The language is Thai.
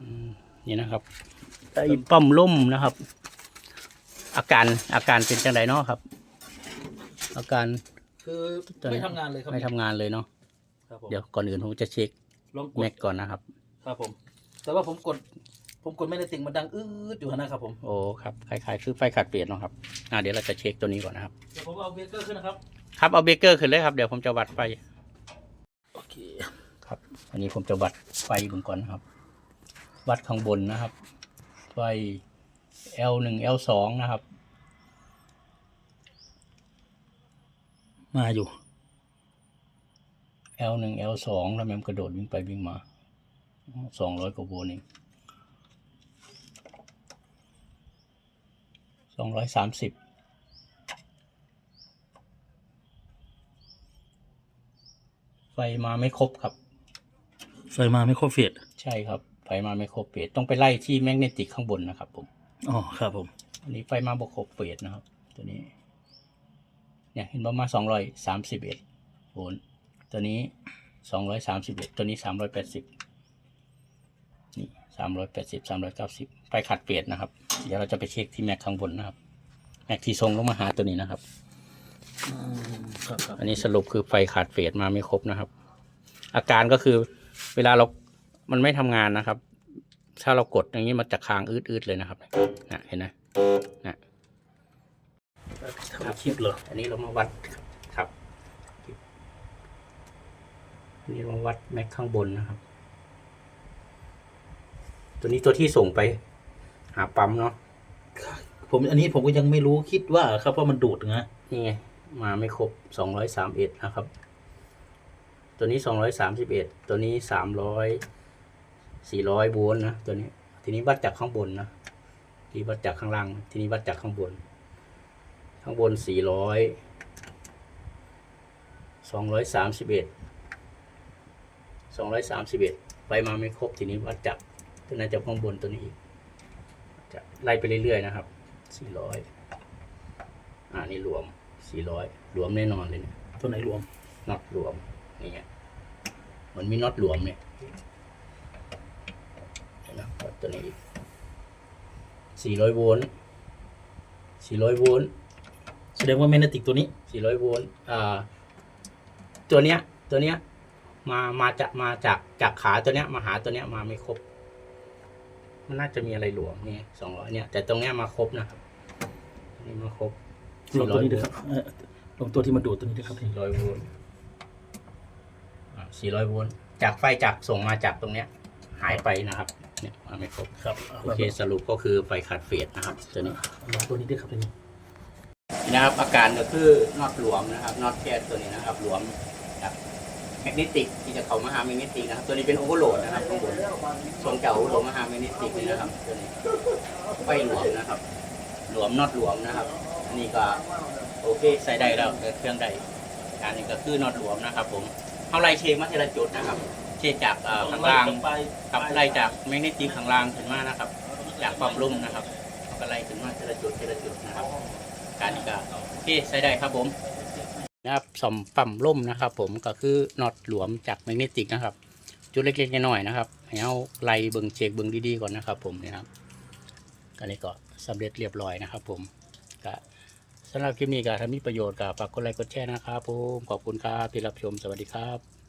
อืมนี่นะครับไอ้ป้อมล่มนะครับ อาการอาการเป็นจังไดเนาะครับ อาการคือตอนนี้ไม่ทำงานเลยครับไม่ทำงานเลยเนาะครับผมเดี๋ยวก่อนอื่นผมจะเช็คลองกแม็ดกก่อนนะครับ ครับผม แต่ว่าผมกด ผมกดไม่ได้ติ่งมันดังอื้ออยู่นะครับผมโอ้ครับคล้ายๆคือไฟขัดเปลี่ยนเนาะครับอ่าเดี๋ยวเราจะเช็คตัวนี้ก่อนนะครับเดี๋ยวผมเอาเบรกเกอร์ขึ้นนะครับครับเอาเบรกเกอร์ขึ้นเลยครับเดี๋ยวผมจะวัดไฟโอเคครับอันนี้ผมจะวัดไฟเบนก่อนนะครับ วัดข้างบนนะครับ ไฟ L หนึ่ง L สองนะครับ มาอยู่ L หนึ่ง L สองแล้วแมมกระโดดวิ่งไปวิ่งมา สองร้อยกว่าโวลต์เองสองร้อยสามสิบไฟมาไม่ครบครับ ไฟมาไม่ครบเฟสใช่ครับไฟมาไม่ครบเฟสต้องไปไล่ที่แมกเนติกข้างบนนะครับ ผมอ๋อครับผมอันนี้ไฟมาบวกครบเฟสนะครับ ตัวนี้ เนี่ยเห็นประมาณสองร้อยสามสิบเอ็ดโวลต์ตัวนี้สองร้อยสามสิบเอ็ดตัวนี้สามร้อยแปดสิบนี่สามร้อยแปดสิบสามร้อยเก้าสิบไฟขัดเฟสนะครับ เดี๋ยวเราจะไปเช็คที่แม็กข้างบนนะครับ แม็กที่ทรงลงมาหาตัวนี้นะครับอืมครับครับอันนี้สรุปคือไฟขาดเฟสมาไม่ครบนะครับ อาการก็คือเวลาเรา มันไม่ทำงานนะครับ ถ้าเรากดอย่างนี้มันจะค้างอืดๆเลยนะครับนะเห็นไหมนะทำคลิปเหรออันนี้เรามาวัดครับอันนี้เรามาวัดแม็กข้างบนนะครับ ตัวนี้ตัวที่ส่งไป หาปั๊มเนาะผมอันนี้ผมก็ยังไม่รู้คิดว่าครับว่ามันดูดนะนี่ไงมาไม่ครบสองร้อยสามเอ็ดนะครับ ตัวนี้สองร้อยสามสิบเอ็ดตัวนี้สามร้อย สี่ร้อยโวลต์นะตัวนี้ ทีนี้วัดจากข้างบนนะทีนี้วัดจากข้างล่าง ทีนี้วัดจากข้างบน ข้างบนสี่ร้อยสองร้อยสามสิบเอ็ดสองร้อยสามสิบเอ็ดไปมาไม่ครบทีนี้วัดจากตัวนั้นจากข้างบนตัวนี้อีกจะไล่ไปเรื่อยๆนะครับสี่ร้อยอ่านี่รวม 400 รวมแน่นอนเลยเนี่ยตัวไหนรวมน็อตรวมนี่ไงมันมีน็อตรวมเนี่ยเห็นไหมวัดตัวนี้อีก400โวลต์400โวลต์แสดงว่าแมกเนติกตัวนี้400โวลต์อ่าตัวเนี้ย ตัวเนี้ย มามาจากมาจากจากขาตัวเนี้ยมาหาตัวเนี้ยมาไม่ครบ มันน่าจะมีอะไรหลวมนี่สองร้อยเนี่ย แต่ตรงเนี้ยมาครบนะครับอันนี่มาครบลงตัวนี้400ด้วยครับเอ่อลงตัวที่มันดูดตัวนี้ด้วยครับสี่ร้อยโวลต์สี่ร้อยโวลต์จากไฟจากส่งมาจากตรงเนี้ย หายไปนะครับ เนี่ยมาไม่ครบครับโอเคสรุปก็คือไฟขาดเฟสนะครับตัวนี้ลงตัวนี้ด้วยครับตัวนี้นี่นะครับอาการก็คือน็อตหลวมนะครับน็อตแก๊สตัวนี้นะครับหลวมจากแมกเนติกที่จะเข้ามาหาแมกเนติกนะครับ ตัวนี้เป็นโอเวอร์โหลดนะครับข้างบนส่งจากโอเวอร์โหลดมาหาแมกเนติกนี่นะครับตัวนี้ไฟหลวมนะครับ หลวมน็อตหลวมนะครับอันนี้ก็โอเคใส่ได้แล้วเกิดเครื่องได้อันนี้ก็คือน็อตหลวมนะครับ ผมเอาไล่เช็คมาทีละจุดนะครับ เช็คจากเอ่อข้างล่างกับไล่จากแมกเนติกข้างล่างขึ้นมานะครับ จากความลุ่มนะครับก็ไล่ขึ้นมาทีละจุดทีละจุดนะครับ การนี้ก็โอเคใช้ได้ครับผมนะครับสมปั๊มล่มนะครับ ผมก็คือน็อตหลวมจากแมกเนติกนะครับ จุดเล็กๆน้อยๆนะครับให้เอาไล่เบิ่งเช็คเบิ่งดีๆก่อนนะครับ ผมนี่ครับก็นี้ก็สำเร็จเรียบร้อยนะครับ ผมก็สำหรับคลิปนี้ก็ถ้ามีประโยชน์ก็ฝากกดไลค์กดแชร์นะครับผมขอบคุณครับที่รับชมสวัสดีครับ